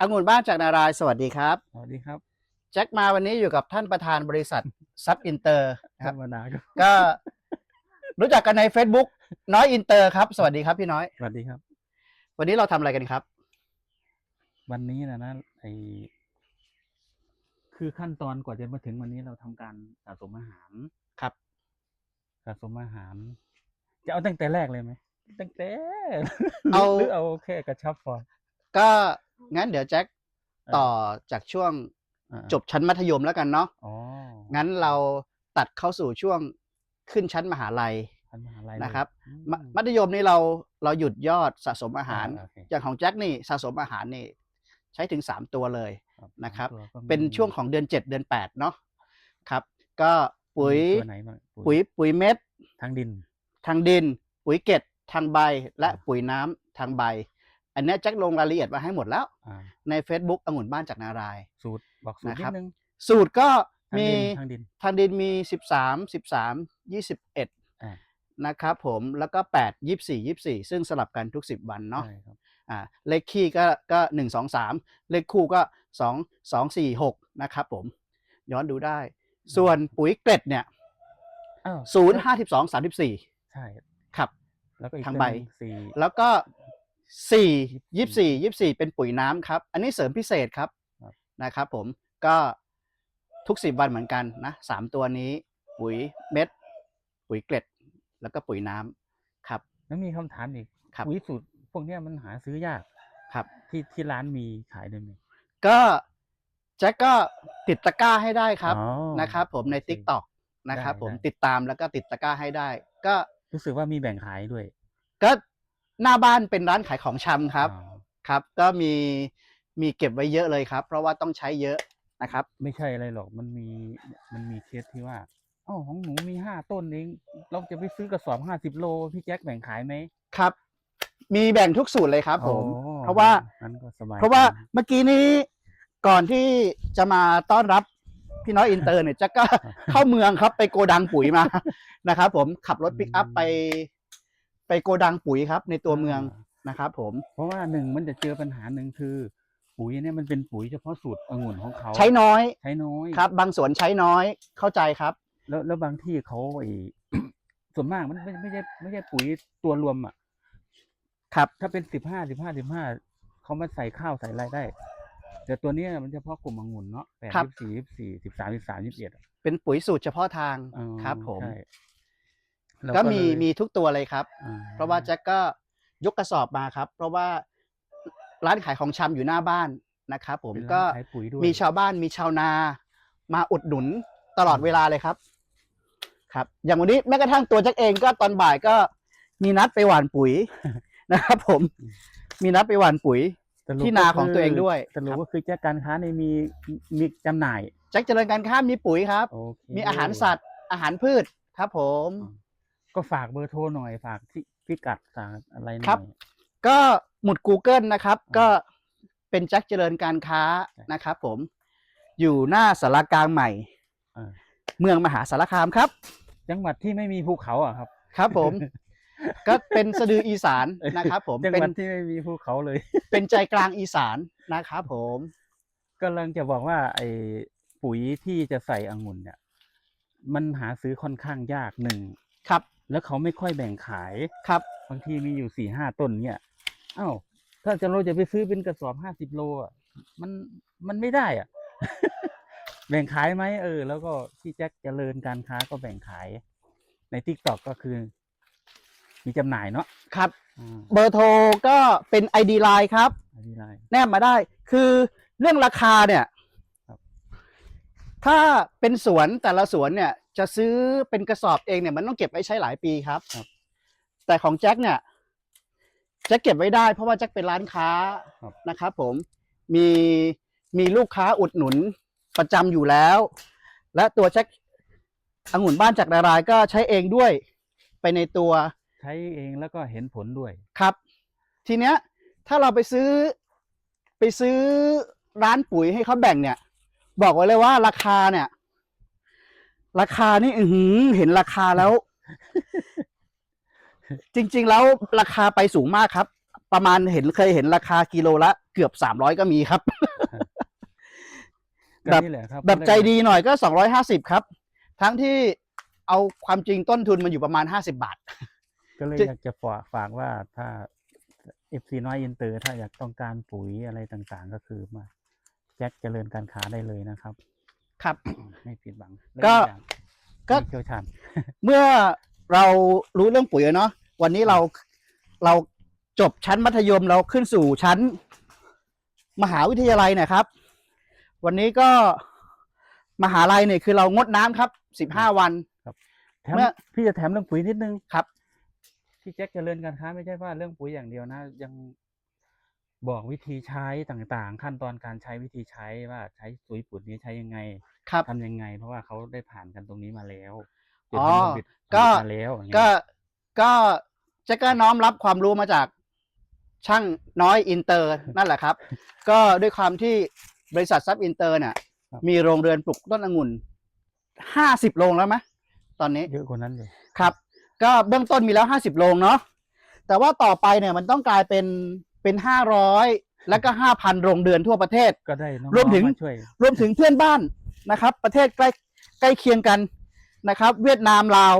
องุ่นบ้านจากนารายณ์สวัสดีครับ สวัสดีครับแจ็คมาวันนี้อยู่กับท่านประธานบริษัทซับอินเตอร์คธรัรบ รมดาครับก็รู้จักกันใน Facebook น้อยอินเตอร์ครับ สวัสดีครับพี่น้อย สวัสดีครับ วันนี้เราทำอะไรกันครับ วันนี้นะนะไอคือขั้นตอนกว่าจะมาถึงวันนี้เราทำการสะสมอาหารครับ สะสมอาหาร จะเอาตั้งแต่แรกเลยไหมตั้งแต่เอา หรือเอาแค่กระชับพอก็ งั้นเดี๋ยวแจ็คต่อจากช่วงอ่าจบชั้นมัธยมแล้วกันเนาะอ๋องั้นเราตัดเข้าสู่ช่วงขึ้นชั้นมหาลัยพันมหาลัยเลยนะครับอืมมัธยมนี่เราเราหยุดยอดสะสมอาหารโอเคอย่างของแจ็คนี่สะสมอาหารนี่ใช้ถึง3ตัวเลยนะครับตัวก็มีเป็นช่วงของเดือน7เดือน8เนาะครับ ก็ปุ๋ยตัวไหนบ้างปุ๋ยปุ๋ยเม็ดทางดิน ทางดิน ปุ๋ยเกตทางใบและปุ๋ยน้ำทางใบ อันเนี้ยแจ็คลงรายละเอียดมาให้หมดแล้ว อ่าใน Facebook องุ่นบ้านจากนารายณ์สูตรบอกสูตรนะนิครัดบนึงสูตรก็ทางมี ดินทางดิน ทางดินมี 13 13 21อ่านะครับผมแล้วก็ 8 24 24 ซึ่งสลับกันทุก 10 วันเนาะใช่ครับอ่าเลขคี่ก็ก็หนึ่งสองสามเลขคู่ก็สองสองสี่หกนะครับผม ย้อนดูได้ ส่วนปุ๋ยเกล็ดเนี่ย อ้าวศูนย์ห้าสิบสองสามสิบสี่ใช่ครับ แล้วก็อีกทางตัวใบหนึ่สี่แล้วก็ สี่ยี่สี่ยี่สี่เป็นปุ๋ยน้ำครับ อันนี้เสริมพิเศษครับครับนะครับ ผมก็ทุกสิบวันเหมือนกันนะสามตัวนี้ ปุ๋ยเม็ด ปุ๋ยเกล็ด แล้วก็ปุ๋ยน้ำครับแล้วมีคำถามอีกครับปุ๋ยสูตรพวกเนี้ยมันหาซื้อยากครับ ที่ที่ร้านมีขายด้วยไหมก็แจ็คก็ติดตะกร้าให้ได้ครับอ๋อนะครับ ผมในโอเค t ิ k t o k นะครับได้ผมได้ติดตามแล้วก็ติดตะกร้าให้ได้ ก็รู้สึกว่ามีแบ่งขายด้วย ก็ หน้าบ้านเป็นร้านขายของชำครับอ๋อครับ ก็มีมีเก็บไว้เยอะเลยครับ เพราะว่าต้องใช้เยอะนะครับ ไม่ใช่อะไรหรอกมันมีมันมีเคสที่ว่าอ๋อของหนูมีห้าต้นเองเราจะไปซื้อกระสอบห้าสิบโลพี่แจ็คแบ่งขายไหมครับ มีแบ่งทุกสูตรเลยครับผม อ๋อเพราะว่า งั้นก็สบายเพราะว่าใจเมื่อกี้นี้ก่อนที่จะมาต้อนรับพี่น้อยอินเตอร์เนี่ยแจ็คก็ เข้าเมืองครับไปโกดังปุ๋ยมา นะครับผมขับรถปิกอัพไป ไปโกดังปุ๋ยครับ ในตัวเมืองนะครับผม เพราะว่าหนึ่งมันจะเจอปัญหาหนึ่งคือ ปุ๋ยเนี่ยมันเป็นปุ๋ยเฉพาะสูตรองุ่นของเขา ใช้น้อยใช้น้อยครับ บางสวนใช้น้อยเข้าใจครับ แล้วแล้วบางที่เขาไอ้ส่วนมากมันไม่ไม่ใช่ไม่ใช่ปุ๋ยตัวรวมอะครับ ถ้าเป็นสิบห้าสิบห้าสิบห้าเขามาใส่ข้าวใส่อะไรได้ แต่ตัวเนี้ยมันเฉพาะกลุ่มองุ่นเนาะแปดครับยี่สิบสี่ยี่สิบสี่สิบสามสิบสามยี่สิบเอ็ดเป็นปุ๋ยสูตรเฉพาะทางอ๋อครับผมใช่ เราก็มีเลยมีทุกตัวเลยครับ อ่เพราะว่าแจ็คก็ยกกระสอบมาครับ เพราะว่าร้านขายของชำอยู่หน้าบ้านนะครับผมเป็นร้านก็ขายปุ๋ยด้วย มีชาวบ้านมีชาวนา มาอุดหนุนตลอดเวลาเลยครับ ครับ อย่างวันนี้แม้กระทั่งตัวแจ็คเองก็ตอนบ่ายก็มีนัดไปหว่านปุ๋ย นะครับผม มีนัดไปหว่านปุ๋ย สรุปที่นาของก็คืตัวเองด้วย สรุปครับก็คือแจ้การค้าในมีมีจำหน่ายแจ็คเจริญการค้ามีปุ๋ยครับ โอเค มีอาหารสัตว์อาหารพืชครับผม ก็ฝากเบอร์โทรหน่อยฝากที่พิกัดฝากอะไรหน่อย ครับ ก็หมุด Google นะครับอืมก็เป็นแจ็คเจริญการค้าใช่นะครับผม อยู่หน้าสารกลางใหม่อ่า เมืองมหาสารคามครับ จังหวัดที่ไม่มีภูเขาอะครับครับผม ก็เป็นสะดืออีสานนะครับผมจังเป็นหวัดที่ไม่มีภูเขาเลย เป็นใจกลางอีสานนะครับผมกำลังจะบอกว่า ไอ้ปุ๋ยที่จะใส่องุ่นเนี่ย มันหาซื้อค่อนข้างยากหนึ่ง ครับ แล้วเขาไม่ค่อยแบ่งขายครับบางทีมีอยู่สี่ห้าต้นเนี่ยอ้าวถ้าจะเราจะไปซื้อเป็นกระสอบห้าสิบโลอะมันมันไม่ได้อะ แบ่งขายไหมเออ แล้วก็พี่แจ็คเจริญการค้าก็แบ่งขาย ในทิกตอกก็คือ มีจำหน่ายเนาะครับอ่าเบอร์โทรก็เป็น ID Line ครับอันนี้ได้แนบมาได้ คือเรื่องราคาเนี่ยครับถ้าเป็นสวนแต่ละสวนเนี่ย จะซื้อเป็นกระสอบเองเนี่ยมันต้องเก็บไว้ใช้หลายปีครับครับ แต่ของแจ็คเนี่ยแจ็คเก็บไว้ได้เพราะว่าแจ็คเป็นร้านค้าครับนะครับ ผมมีมีลูกค้าอุดหนุนประจำอยู่แล้ว และตัวแจ็คองุ่นบ้านจากดารายก็ใช้เองด้วยไปในตัวใช้เองแล้วก็เห็นผลด้วยครับ ทีเนี้ย ถ้าเราไปซื้อไปซื้อร้านปุ๋ยให้เขาแบ่งเนี่ย บอกไว้เลยว่าราคาเนี่ย ราคานี่อือหือ เห็นราคาแล้ว จริง ๆ แล้วราคาไปสูงมากครับ ประมาณเห็นเคยเห็นราคากิโลละเเกือบสามร้อยก็มีครับ ก็แบบนี่แหละครับแบบใจดีหน่อยก็สองร้อยห้าสิบครับ ทั้งที่เอาความจริงต้นทุนมันอยู่ประมาณห้าสิบาท ก็เลยจะอยากจะฝากฝากว่าถ้าเอฟซีน้อยอินเตอร์ ถ้าอยากต้องการปุ๋ยอะไรต่างๆ ก็คือมาแจ็คเจริญการค้าได้เลยนะครับ ครับ ไม่ผิดหวังก็และอีอย่างก็มีเชี่ยวชาญเมื่อเรารู้เรื่องปุ๋ยแล้วเนาะวันนี้เราเราจบชั้นมัธยมเราขึ้นสู่ชั้นมหาวิทยาลัยเนะครับ วันนี้ก็มหาลัยเนี่ยคือเรางดน้ำครับสิบห้าวัน แถมเมื่อ พี่จะแถมเรื่องปุ๋ยนิดนึงครับ ที่แจ็คเจริญการค้าไม่ใช่ว่าเรื่องปุ๋ยอย่างเดียวนะ ยัง บอกวิธีใช้ต่างๆ ขั้นตอนการใช้วิธีใช้ว่าใช้ปุ๋ยปุ๋ยนี้ใช้ยังไงครับ ทำยังไง เพราะว่าเขาได้ผ่านกันตรงนี้มาแล้วอ๋อเป็นผลิตก็ผลิตมาแล้วอย่างเงี้ยก็ก็แจ็คก็น้อมรับความรู้มาจากช่างน้อยอินเตอร์นั่นแหละครับ ก็ด้วยความที่บริษัทซับอินเตอร์เนี่ยมีโรงเรือนปลูกต้นองุ่นห้าสิบโรงแล้วไหมตอนนี้ เยอะกว่านั้นเลยครับ ก็เบื้องต้นมีแล้วห้าสิบโรงเนาะแต่ว่าต่อไปเนี่ยมันต้องกลายเป็น เป็นห้าร้อยแล้วก็ห้าพันโรงเรือนทั่วประเทศ ก็ได้น้องๆรวมถึงาช่วยรวมถึงเพื่อนบ้านนะครับ ประเทศใกล้ใกล้เคียงกันนะครับ เวียดนามลาว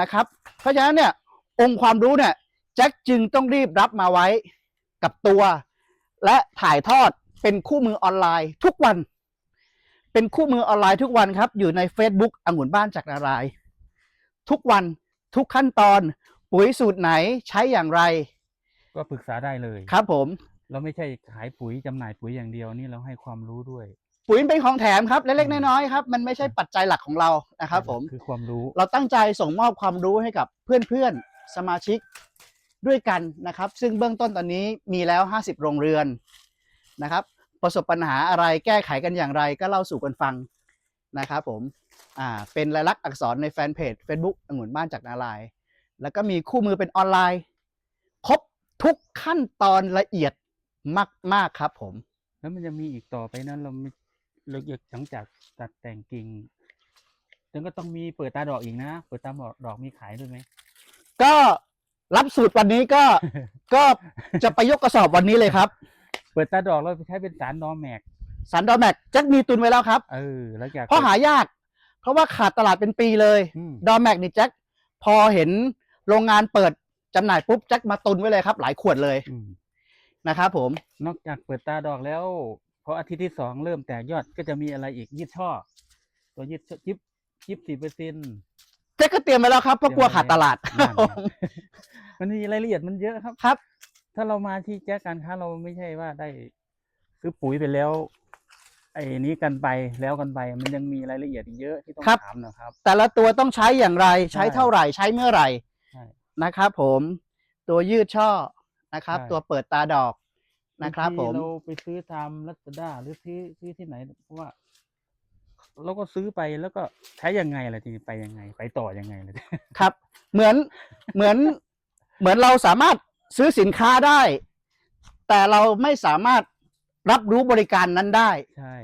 นะครับ เพราะฉะนั้นเนี่ยองค์ความรู้เนี่ยแจ็คจึงต้องรีบรับมาไว้กับตัว และถ่ายทอดเป็นคู่มือออนไลน์ทุกวัน เป็นคู่มือออนไลน์ทุกวันครับ อยู่ใน Facebook องุ่นบ้านจากนารายณ์ทุกวันทุกขั้นตอนปุ๋ยสูตรไหนใช้อย่างไร ก็ปรึกษาได้เลยครับผม เราไม่ใช่ขายปุ๋ยจำหน่ายปุ๋ยอย่างเดียวนี่เราให้ความรู้ด้วย ปุ๋ยเป็นของแถมครับเล็กอืๆมน้อยๆครับมันไม่ใช่ปัจจัยหลักของเรานะครับผมคือความรู้เราตั้งใจส่งมอบความรู้ให้กับเพื่อนๆสมาชิกด้วยกันนะครับ ซึ่งเบื้องต้นตอนนี้มีแล้ว 50 โรงเรือนนะครับ ประสบปัญหาอะไรแก้ไขกันอย่างไรก็เล่าสู่กันฟังนะครับผมอ่าเป็นลายลักษณ์อักษรในแฟนเพจ Facebook องุ่นบ้านจากนารายณ์แล้วก็มีคู่มือเป็นออนไลน์ครบ ทุกขั้นตอนละเอียดมาก ๆ ครับผม แล้วมันจะมีอีกต่อไปนั้นเราไม่เราอยากหลังจากตัดแต่งกิ่งแล้วก็ต้องมีเปิดตาดอกอีกนะ เปิดตาดอกดอกมีขายด้วยไหม ก็รับสูตรวันนี้ก็ ก็จะไปยกกระสอบวันนี้เลยครับ เปิดตาดอกเราไปใช้เป็นสารนอแมกสันดอแม็กแจ็คมีตุนไว้แล้วครับ เออ แล้วอยากเพราะหายาก เพราะว่าขาดตลาดเป็นปีเลยอืมดอแม็กนี่แจ็คพอเห็นโรงงานเปิด จำหน่ายปุ๊บแจ็คมาตุนไว้เลยครับ หลายขวดเลยอืมนะครับผม นอกจากเปิดตาดอกแล้วพออาทิตย์ที่สองเริ่มแตกยอดก็จะมีอะไรอีกยืดช่อ ตัวยืดช่อยิบยิบสี่เปอร์เซ็นต์แจ็คก็เตรียมไว้แล้วครับเพราะกลัวขาดตลาดมันมีรายละเอียดมันเยอะครับ ครับ ถ้าเรามาที่แจ้การค้าเราไม่ใช่ว่าได้ซื้อปุ๋ยไปแล้ว ไอ้นี้กันไปแล้วกันไป มันยังมีรายละเอียดอีกเยอะที่ต้องครับ ถามนะครับ แต่ละตัวต้องใช้อย่างไรใช้ใช่เท่าไหร่ใช้เมื่อไหร่ใช่ นะครับผมตัวยืดช่อนะครับ ใช่ ตัวเปิดตาดอกนะครับางผทีมเราไปซื้อตามลัซด้าหรือซื้อซื้อที่ไหน เพราะว่าเราก็ซื้อไปแล้วก็ใช้ยังไงล่ะทีนี้ไปยังไง ไปต่อยังไงล่ะ ครับ เหมือนเหมือนเหมือนเราสามารถซื้อสินค้าได้ แต่เราไม่สามารถรับรู้บริการนั้นได้ ใช่